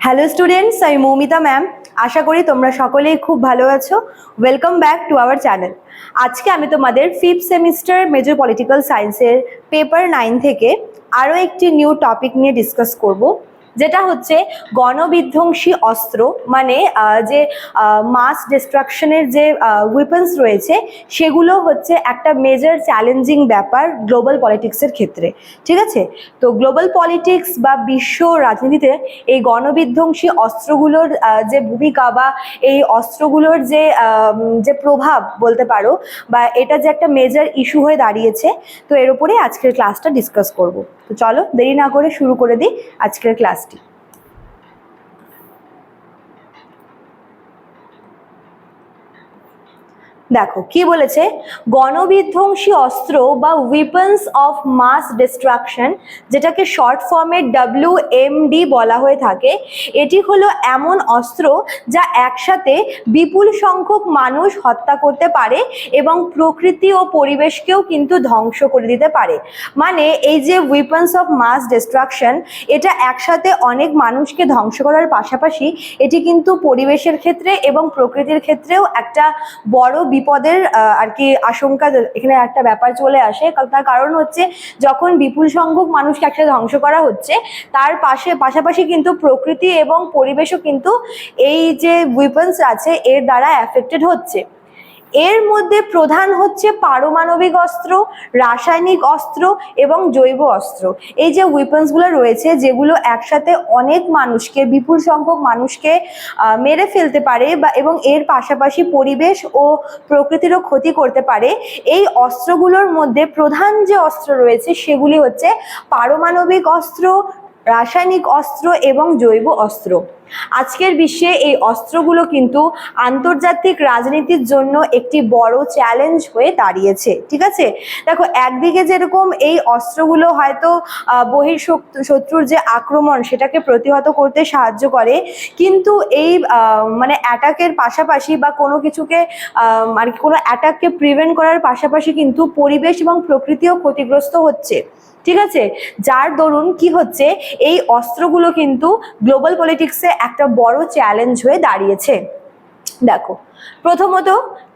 Hello students আমি Moumita ma'am আশা করি তোমরা সকলেই খুব ভালো আছো। Welcome back to our channel আজকে আমি তোমাদের ফিফথ সেমিস্টার মেজর পলিটিক্যাল সায়েন্সের পেপার নাইন থেকে আরও একটি নিউ টপিক নিয়ে ডিসকাস করব। যেটা হচ্ছে গণবিধ্বংসী অস্ত্র মানে যে মাস ডিস্ট্রাকশনের যে উইপন্স রয়েছে, সেগুলো হচ্ছে একটা মেজর চ্যালেঞ্জিং ব্যাপার গ্লোবাল পলিটিক্সের ক্ষেত্রে। ঠিক আছে? তো গ্লোবাল পলিটিক্স বা বিশ্ব রাজনীতিতে এই গণবিধ্বংসী অস্ত্রগুলোর যে ভূমিকা বা এই অস্ত্রগুলোর যে যে প্রভাব বলতে পারো, বা এটা যে একটা মেজর ইস্যু হয়ে দাঁড়িয়েছে, তো এর উপরে আজকের ক্লাসটা ডিসকাস করব। তো চলো দেরি না করে শুরু করে দিই আজকের ক্লাসটি দেখো, কি বলেছে? গণবিধ্বংসী অস্ত্র বা উইপন্স অফ মাস ডিস্ট্রাকশন যেটাকে শর্ট ফর্মে ডাব্লিউ এমডি বলা হয়ে থাকে, এটি হলো এমন অস্ত্র যা একসাথে বিপুল সংখ্যক মানুষ হত্যা করতে পারে এবং প্রকৃতি ও পরিবেশকেও কিন্তু ধ্বংস করে দিতে পারে। মানে এই যে উইপন্স অফ মাস ডিস্ট্রাকশন এটা একসাথে অনেক মানুষকে ধ্বংস করার পাশাপাশি এটি কিন্তু পরিবেশের ক্ষেত্রে এবং প্রকৃতির ক্ষেত্রেও একটা বড় বিপদের আর কি আশঙ্কা এখানে একটা ব্যাপার চলে আসে। তার কারণ হচ্ছে যখন বিপুল সংখ্যক মানুষকে একসাথে ধ্বংস করা হচ্ছে, তার পাশে, পাশাপাশি কিন্তু প্রকৃতি এবং পরিবেশও কিন্তু এই যে উইপন্স আছে, এর দ্বারা অ্যাফেক্টেড হচ্ছে। এর মধ্যে প্রধান হচ্ছে পারমাণবিক অস্ত্র, রাসায়নিক অস্ত্র এবং জৈব অস্ত্র। এই যে উইপন্সগুলো রয়েছে, যেগুলো একসাথে অনেক মানুষকে, বিপুল সংখ্যক মানুষকে মেরে ফেলতে পারে বা, এবং এর পাশাপাশি পরিবেশ ও প্রকৃতিরও ক্ষতি করতে পারে, এই অস্ত্রগুলোর মধ্যে প্রধান যে অস্ত্র রয়েছে, সেগুলি হচ্ছে পারমাণবিক অস্ত্র, রাসায়নিক অস্ত্র এবং জৈব অস্ত্র। আজকের বিশ্বে এই অস্ত্রগুলো কিন্তু আন্তর্জাতিক রাজনীতির জন্য একটি বড় চ্যালেঞ্জ হয়ে দাঁড়িয়েছে, ঠিক আছে? দেখো, একদিকে যেরকম এই অস্ত্রগুলো হয়তো বহিঃশক্ত, শত্রুর যে আক্রমণ সেটাকে প্রতিহত করতে সাহায্য করে, কিন্তু এই মানে অ্যাটাকের পাশাপাশি বা কোনো কিছুকে আর কি কোনো অ্যাটাককে প্রিভেন্ট করার পাশাপাশি কিন্তু পরিবেশ এবং প্রকৃতিও ক্ষতিগ্রস্ত হচ্ছে। ঠিক আছে? যার দরুন কি হচ্ছে, এই অস্ত্রগুলো কিন্তু গ্লোবাল পলিটিক্সে একটা বড় চ্যালেঞ্জ হয়ে দাঁড়িয়েছে। দেখো প্রথমত,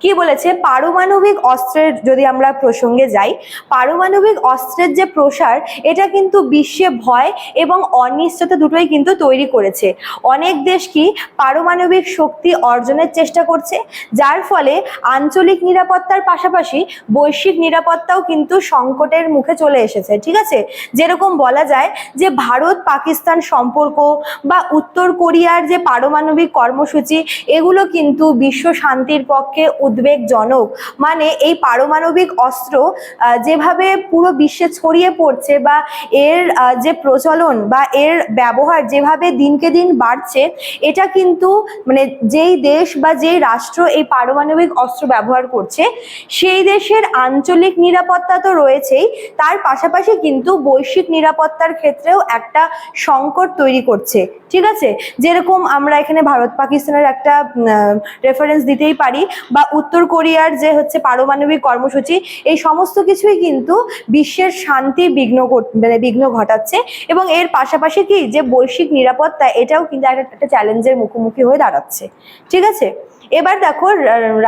কি বলেছে? পারমাণবিক অস্ত্রের যদি আমরা প্রসঙ্গে যাই, পারমাণবিক অস্ত্রের যে প্রসার, এটা কিন্তু বিশ্বে ভয় এবং অনিশ্চয়তা দুটোই কিন্তু তৈরি করেছে। অনেক দেশ কি পারমাণবিক শক্তি অর্জনের চেষ্টা করছে, যার ফলে আঞ্চলিক নিরাপত্তার পাশাপাশি বৈশ্বিক নিরাপত্তাও কিন্তু সংকটের মুখে চলে এসেছে, ঠিক আছে? যেরকম বলা যায় যে ভারত, পাকিস্তান সম্পর্ক বা উত্তর কোরিয়ার যে পারমাণবিক কর্মসূচি, এগুলো কিন্তু বিশ্ব শান্তির পক্ষে উদ্বেগজনক। মানে এই পারমাণবিক অস্ত্র যেভাবে পুরো বিশ্বে ছড়িয়ে পড়ছে বা এর যে প্রচলন বা এর ব্যবহার যেভাবে দিনকে দিন বাড়ছে, এটা কিন্তু মানে যেই দেশ বা যেই রাষ্ট্র এই পারমাণবিক অস্ত্র ব্যবহার করছে, সেই দেশের আঞ্চলিক নিরাপত্তা তো রয়েছেই, তার পাশাপাশি কিন্তু বৈশ্বিক নিরাপত্তার ক্ষেত্রেও একটা সংকট তৈরি করছে। ঠিক আছে? যেরকম আমরা এখানে ভারত পাকিস্তানের একটা রেফারেন্স দিতেই পারি বা উত্তর কোরিয়ার যে হচ্ছে পারমাণবিক কর্মসূচি, এই সমস্ত কিছুই কিন্তু বিশ্বের শান্তি বিঘ্ন মানে বিঘ্ন ঘটাচ্ছে এবং এর পাশাপাশি কি যে বৈশ্বিক নিরাপত্তা, এটাও কিন্তু একটা চ্যালেঞ্জের মুখোমুখি হয়ে দাঁড়াচ্ছে। ঠিক আছে? এবার দেখো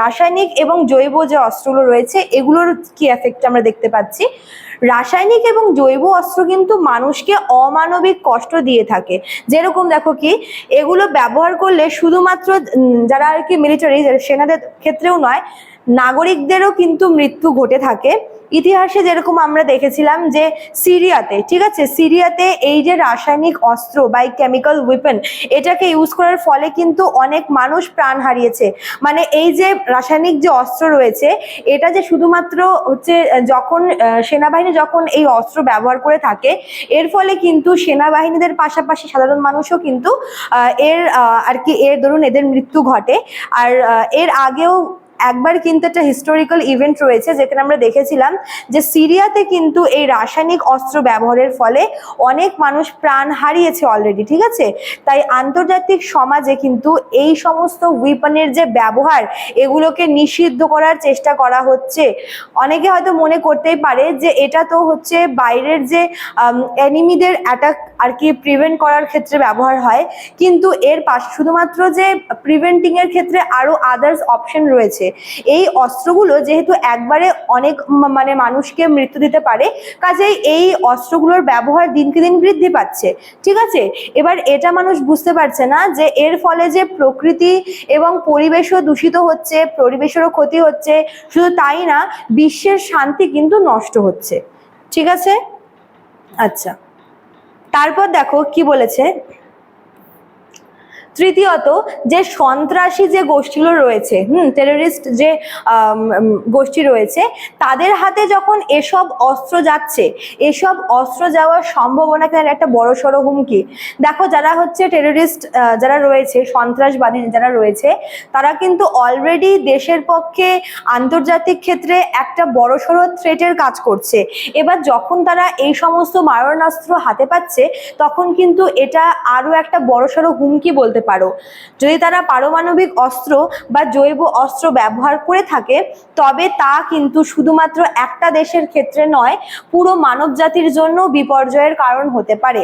রাসায়নিক এবং জৈব যে অস্ত্রগুলো রয়েছে, এগুলোর কি এফেক্ট আমরা দেখতে পাচ্ছি? রাসায়নিক এবং জৈব অস্ত্র কিন্তু মানুষকে অমানবিক কষ্ট দিয়ে থাকে। যেরকম দেখো কি, এগুলো ব্যবহার করলে শুধুমাত্র যারা আর কি মিলিটারি সেনাদের ক্ষেত্রেও নয় নাগরিকদেরও কিন্তু মৃত্যু ঘটে থাকে। ইতিহাসে যেরকম আমরা দেখেছিলাম যে সিরিয়াতে, ঠিক আছে? সিরিয়াতে এই যে রাসায়নিক অস্ত্র বা কেমিক্যাল উইপেন এটাকে ইউজ করার ফলে কিন্তু অনেক মানুষ প্রাণ হারিয়েছে। মানে এই যে রাসায়নিক যে অস্ত্র রয়েছে, এটা যে শুধুমাত্র হচ্ছে যখন সেনাবাহিনী যখন এই অস্ত্র ব্যবহার করে থাকে, এর ফলে কিন্তু সেনাবাহিনীদের পাশাপাশি সাধারণ মানুষও কিন্তু এর আর কি, এর, ধরুন এদের মৃত্যু ঘটে। আর এর আগেও একবার কিন্তু একটা হিস্টোরিক্যাল ইভেন্ট রয়েছে, যেখানে আমরা দেখেছিলাম যে সিরিয়াতে কিন্তু এই রাসায়নিক অস্ত্র ব্যবহারের ফলে অনেক মানুষ প্রাণ হারিয়েছে অলরেডি ঠিক আছে? তাই আন্তর্জাতিক সমাজে কিন্তু এই সমস্ত উইপনের যে ব্যবহার, এগুলোকে নিষিদ্ধ করার চেষ্টা করা হচ্ছে। অনেকে হয়তো মনে করতেই পারে যে এটা তো হচ্ছে বাইরের যে এনিমিদের অ্যাটাক আর কি প্রিভেন্ট করার ক্ষেত্রে ব্যবহার হয়। কিন্তু এর পাশ, শুধুমাত্র যে প্রিভেন্টিংয়ের ক্ষেত্রে আরও আদার্স অপশন রয়েছে। এই অস্ত্রগুলো যেহেতু একবারে অনেক মানে মানুষকে মৃত্যু দিতে পারে, কাজেই এই অস্ত্রগুলোর ব্যবহার দিনকে দিন বৃদ্ধি পাচ্ছে। ঠিক আছে? এবার এটা মানুষ বুঝতে পারছে না যে এর ফলে যে প্রকৃতি এবং পরিবেশও দূষিত হচ্ছে, পরিবেশেরও ক্ষতি হচ্ছে, শুধু তাই না, বিশ্বের শান্তি কিন্তু নষ্ট হচ্ছে। ঠিক আছে? আচ্ছা। তারপর দেখো কি বলেছে? তৃতীয়ত, যে সন্ত্রাসী যে গোষ্ঠীগুলো রয়েছে, হুম টেররিস্ট যে গোষ্ঠী রয়েছে, তাদের হাতে যখন এসব অস্ত্র যাচ্ছে, এসব অস্ত্র যাওয়ার সম্ভাবনা কিন্তু একটা বড় সড়ো হুমকি। দেখো, যারা হচ্ছে টেররিস্ট যারা রয়েছে, সন্ত্রাসবাদী যারা রয়েছে, তারা কিন্তু অলরেডি দেশের পক্ষে আন্তর্জাতিক ক্ষেত্রে একটা বড় সড়ো থ্রেটের কাজ করছে। এবার যখন তারা এই সমস্ত মারণাস্ত্র হাতে পাচ্ছে, তখন কিন্তু এটা আরও একটা বড়সড় হুমকি বলতে পারো। যদি তারা পারমাণবিক অস্ত্র বা জৈব অস্ত্র ব্যবহার করে থাকে, তবে তা কিন্তু শুধুমাত্র একটা দেশের ক্ষেত্রে নয়, পুরো মানব জাতির জন্য বিপর্যয়ের কারণ হতে পারে।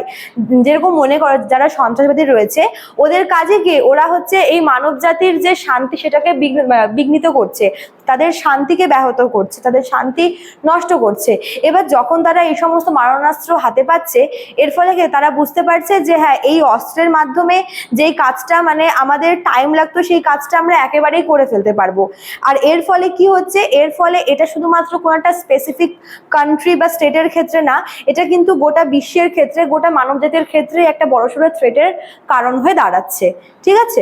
যেরকম মনে করো, যারা সন্ত্রাসবাদী রয়েছে, ওদের কাজে কি ওরা হচ্ছে এই মানব জাতির যে শান্তি সেটাকে বিঘ্ন- বিঘ্নিত করছে, তাদের শান্তিকে ব্যাহত করছে, তাদের শান্তি নষ্ট করছে। এবার যখন তারা এই সমস্ত মারণাস্ত্র হাতে পাচ্ছে, এর ফলে তারা বুঝতে পারছে যে হ্যাঁ এই অস্ত্রের মাধ্যমে যেই কাজটা মানে আমাদের টাইম লাগতো, সেই কাজটা আমরা একেবারেই করে ফেলতে পারব। আর এর ফলে কি হচ্ছে? এর ফলে এটা শুধুমাত্র কোনো একটা স্পেসিফিক কান্ট্রি বা স্টেটের ক্ষেত্রে না, এটা কিন্তু গোটা বিশ্বের ক্ষেত্রে, গোটা মানবজাতির ক্ষেত্রে একটা বড়সড় থ্রেটের কারণ হয়ে দাঁড়াচ্ছে। ঠিক আছে?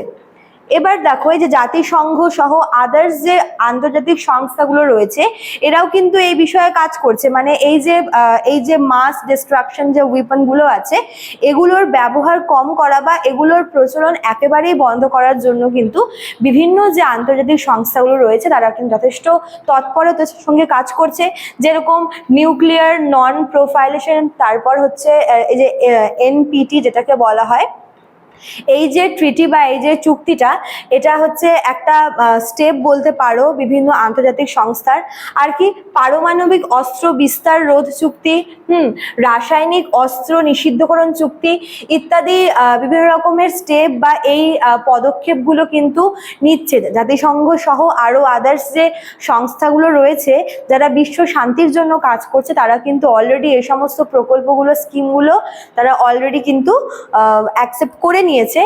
এবার দেখো, এই যে জাতিসংঘ সহ আদার্স যে আন্তর্জাতিক সংস্থাগুলো রয়েছে, এরাও কিন্তু এই বিষয়ে কাজ করছে। মানে এই যে এই যে মাস ডিস্ট্রাকশন যে উইপনগুলো আছে, এগুলোর ব্যবহার কম করা বা এগুলোর প্রচলন একেবারেই বন্ধ করার জন্য কিন্তু বিভিন্ন যে আন্তর্জাতিক সংস্থাগুলো রয়েছে, তারা কিন্তু যথেষ্ট তৎপরতার সঙ্গে কাজ করছে। যেরকম নিউক্লিয়ার নন প্রোফাইলেশন তারপর হচ্ছে এই যে এনপিটি যেটাকে বলা হয় এই যে ট্রিটি বা এই যে চুক্তিটা, এটা হচ্ছে একটা স্টেপ বলতে পারো বিভিন্ন আন্তর্জাতিক সংস্থার। আর কি পারমাণবিক অস্ত্র বিস্তার রোধ চুক্তি, হুম, রাসায়নিক অস্ত্র নিষিদ্ধকরণ চুক্তি ইত্যাদি বিভিন্ন রকমের স্টেপ বা এই পদক্ষেপগুলো কিন্তু নিচ্ছে। জাতিসংঘ সহ আরও আদার্স যে সংস্থাগুলো রয়েছে, যারা বিশ্ব শান্তির জন্য কাজ করছে, তারা কিন্তু অলরেডি এই সমস্ত প্রকল্পগুলো স্কিমগুলো তারা অলরেডি কিন্তু অ্যাকসেপ্ট করে নিয়েছে।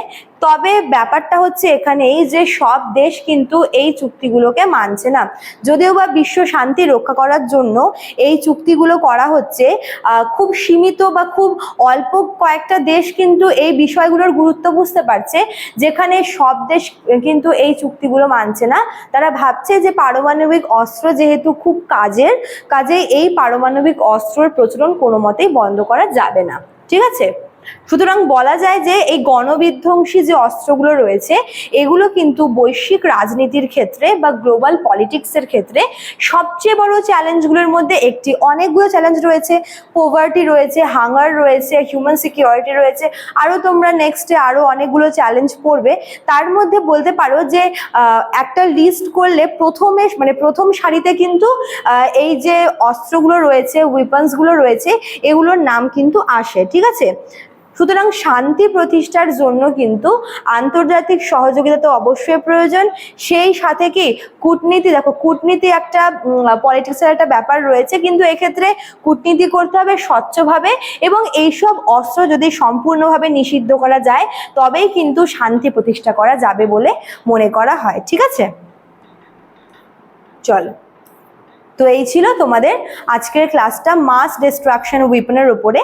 তবে ব্যাপারটা হচ্ছে এখানেই যে সব দেশ কিন্তু এই চুক্তিগুলোকে মানছে না। যদিও বা বিশ্ব শান্তি রক্ষা করার জন্য এই চুক্তিগুলো করা হচ্ছে খুব সীমিত বা খুব অল্প কয়েকটা দেশ কিন্তু এই বিষয়গুলোর গুরুত্ব বুঝতে পারছে, যেখানে সব দেশ কিন্তু এই চুক্তিগুলো মানছে না। তারা ভাবছে যে পারমাণবিক অস্ত্র যেহেতু খুব কাজের কাজে এই পারমাণবিক অস্ত্রর প্রচলন কোনো মতেই বন্ধ করা যাবে না। ঠিক আছে? সুতরাং বলা যায় যে এই গণবিধ্বংসী যে অস্ত্রগুলো রয়েছে, এগুলো কিন্তু বৈশ্বিক রাজনীতির ক্ষেত্রে বা গ্লোবাল পলিটিক্সের ক্ষেত্রে সবচেয়ে বড় চ্যালেঞ্জগুলোর মধ্যে একটি। অনেকগুলো চ্যালেঞ্জ রয়েছে পোভার্টি রয়েছে হাঙ্গার রয়েছে হিউম্যান সিকিউরিটি রয়েছে আরও তোমরা নেক্সটে আরও অনেকগুলো চ্যালেঞ্জ পড়বে। তার মধ্যে বলতে পারো যে একটা লিস্ট করলে প্রথমে মানে প্রথম সারিতে কিন্তু এই যে অস্ত্রগুলো রয়েছে উইপন্সগুলো রয়েছে, এগুলোর নাম কিন্তু আসে, ঠিক আছে? সুতরাং শান্তি প্রতিষ্ঠার জন্য কিন্তু আন্তর্জাতিক সহযোগিতা তো অবশ্যই প্রয়োজন। সেই সাথে কি কূটনীতি, দেখো কূটনীতি একটা পলিটিক্সের একটা ব্যাপার রয়েছে, কিন্তু এক্ষেত্রে কূটনীতি করতে হবে স্বচ্ছভাবে এবং এইসব অস্ত্র যদি সম্পূর্ণভাবে নিষিদ্ধ করা যায়, তবেই কিন্তু শান্তি প্রতিষ্ঠা করা যাবে বলে মনে করা হয়। ঠিক আছে? চলো। তো এই ছিল তোমাদের আজকের ক্লাসটা মাস ডিস্ট্রাকশন উইপনের উপরে।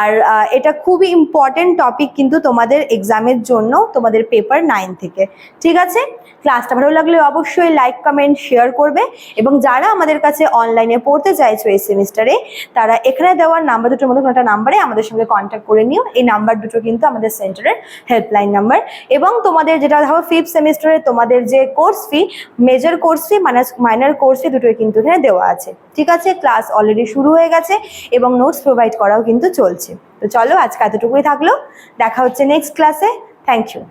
আর এটা খুবই ইম্পর্টেন্ট টপিক কিন্তু তোমাদের এক্সামের জন্য, তোমাদের পেপার নাইন থেকে। ঠিক আছে? ক্লাসটা ভালো লাগলে অবশ্যই লাইক কমেন্ট শেয়ার করবে এবং যারা আমাদের কাছে অনলাইনে পড়তে চাইছো এই সেমিস্টারে তারা এখানে দেওয়ার নাম্বার দুটোর মধ্যে একটা নাম্বারে আমাদের সঙ্গে কন্ট্যাক্ট করে নিও। এই নাম্বার দুটো কিন্তু আমাদের সেন্টারের হেল্পলাইন নাম্বার এবং তোমাদের যেটা ধরো ফিফথ সেমিস্টারে তোমাদের যে course fee major course fee minus minor course fee দুটোই কিন্তু এখানে দেওয়া আছে। ঠিক আছে? ক্লাস অলরেডি শুরু হয়ে গেছে এবং নোটস প্রোভাইড করাও কিন্তু চলছে। তো চলো আজকে এতটুকুই থাকল। দেখা হচ্ছে নেক্সট ক্লাসে থ্যাংক ইউ